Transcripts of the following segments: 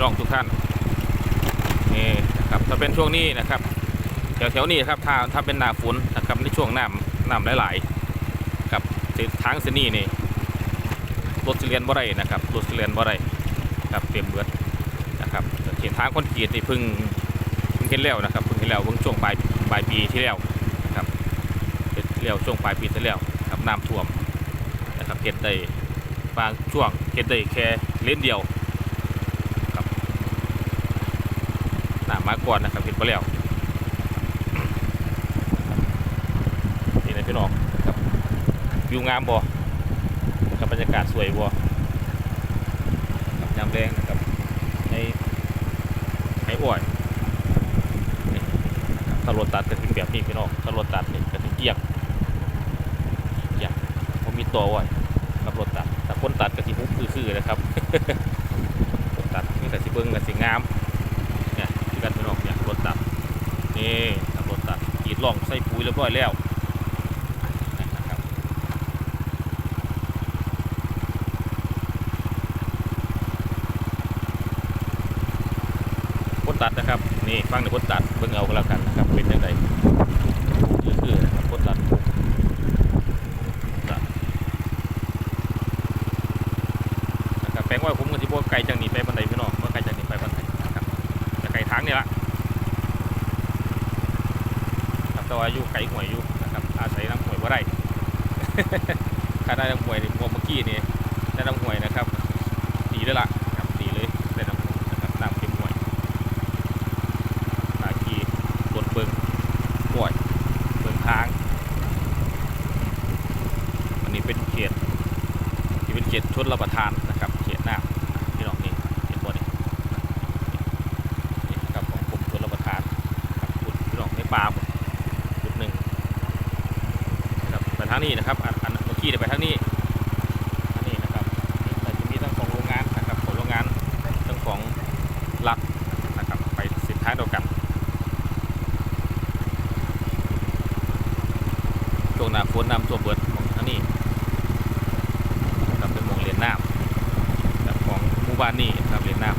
พี่น้องทุกท่านนี่นะครับถ้าเป็นช่วงนี้นะครับแถวแถวๆนี้ครับถ้าถ้าเป็นหน้าฝนนะครับในช่วงน้ำน้ำหลายๆกับทางเสนีนี่รถเรียนบ่ได้นะครับรถเรียนบ่ได้ครับเต็มเบิดนะครับเห็นทางคอนกรีตนี่เพิ่งเพิ่งเห็นแล้วนะครับเพิ่งเห็นแล้วเพิ่งช่วงปลายปลายปีที่แล้วนะครับเห็นแล้วช่วงปลายปีที่แล้วครับน้ำท่วมนะครับเห็นได้บางช่วงเห็นได้แค่เลนเดียว หนามาก่อนนะครับเห็นไปแล้วนี่นะพี่น้องครับวิวงามบ่กับบรรยากาศสวยบ่กับยามแรงนะครับในในอ้อยนี่นะครับถ้ารถตัดก็ถึงแบบนี้พี่น้องถ้ารถตัดนี่ก็ถึงเกียกเกียกผมมีตัวไว้กับรถตัดแต่คนตัดก็สิฮุบคือๆนะครับตัดนี่ก็สิเบิ่งก็สิงาม กันพี่น้องเนี่ยรถตัดนี่ครับรถตัดกรีดล่องใส่ปุ๋ยเรียบร้อยแล้วรับคนตัดนะครับนี่ฟังในคนตัดเบิ่งเอาก็แล้วกันนะครับเป็นยังไงคือคือนะครับคนตัดตัดนะครับแปลงว่าผมกับที่บัวไกลจากนี้ไปบันไดพี่น้องว่าไกลจากนี้ ทางนี่ละครับแต่ว่าอยู่ไก่หวยอยู่นะครับอาศัยน้ำหวยว่าได้ถ้าได้น้ำหวยในพวกเมื่อกี้นี่ได้น้ำหวยนะครับดีเลยล่ะครับดีเลยได้น้ำหวยนะครับน้ำเค็มหวยนาคีรถเบิงหวยเบิงทาง อันนี้เป็นเขตที่เป็นเขตชนรับประทานนะครับเขตหน้าพี่น้องนี่เขตบนนี่ นี่ครับของกรมชลประทานครับขุดพี่น้องใน ป่าจุดหนึ่งนะครับไปทางนี้นะครับอันอันเมื่อกี้เดี๋ยวไปทางนี้ทางนี้นะครับนี่จะมีทั้งของโรงงานนะครับของโรงงานทั้งของรัฐนะครับไปสินค้าเดียวกันช่วงหน้าฝนน้ำท่วมเบิดของทางนี้นะครับเป็นหมองเรียนน้ำแบบของหมู่บ้านนี้นะครับเรียนน้ำ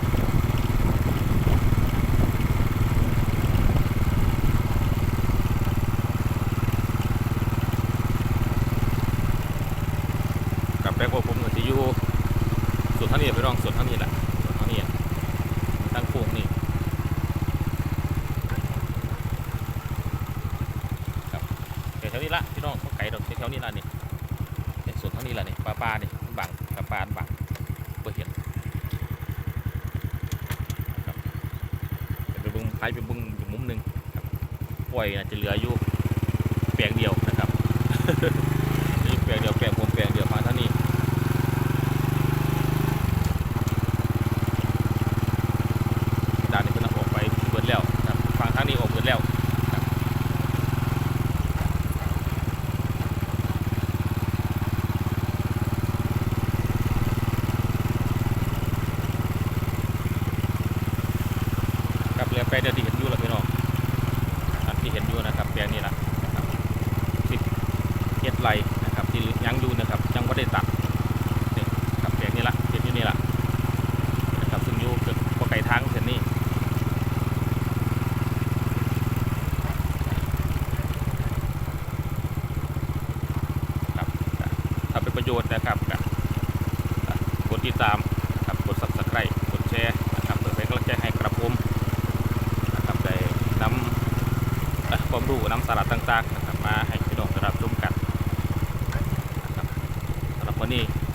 กับแบกว่าผมก็จะอยู่ สวนเท่านี้ไปรองสวนเท่านี้แหละสวนเท่านี้ตั้งโค้งนี่ครับแถวๆนี้ละพี่น้องเขาไก่ดอกแถวๆนี้ละนี่เนี่ยสวนเท่านี้ละนี่ปลาปลานี่บังกับปลาบังเพื่อเห็นครับไปบึงไปไปบึงอยู่มุมหนึ่งครับปล่อยน่าจะเหลืออยู่แปลงเดียวนะครับ นี่แปลงเดียวแปลงผมแปลงเดียวมาเท่านี้ด้านนี้เพิ่นเอาออกไปเบิดแล้วครับฝั่งทางนี้ออกเบิดแล้วครับครับ เรือไปเดี๋ยวที่เห็นอยู่ล้วพี่น้องอันที่เห็นอยู่นะครับแปลงนี้ละนะครับสิบเจ็ดไร่นะครับที่ยังอยู่นะครับยังไม่ได้ตัดนี่ครับแปลงนี้ละเห็นอยู่นี่ละนะครับซึ่งอยู่เกือบพอไกลทางเส้นนี้ครับถ้าเป็นประโยชน์นะครับกดติดตามครับกด subscribe กดแชร์พื่อเป็นกำลังใจให้กระผมนะครับได้นำเอ่อ ความรู้นำสาระต่างๆนะครับมาให้พี่น้องได้รับชมกันนะครับสำหรับวันนี้สวัสดีครับ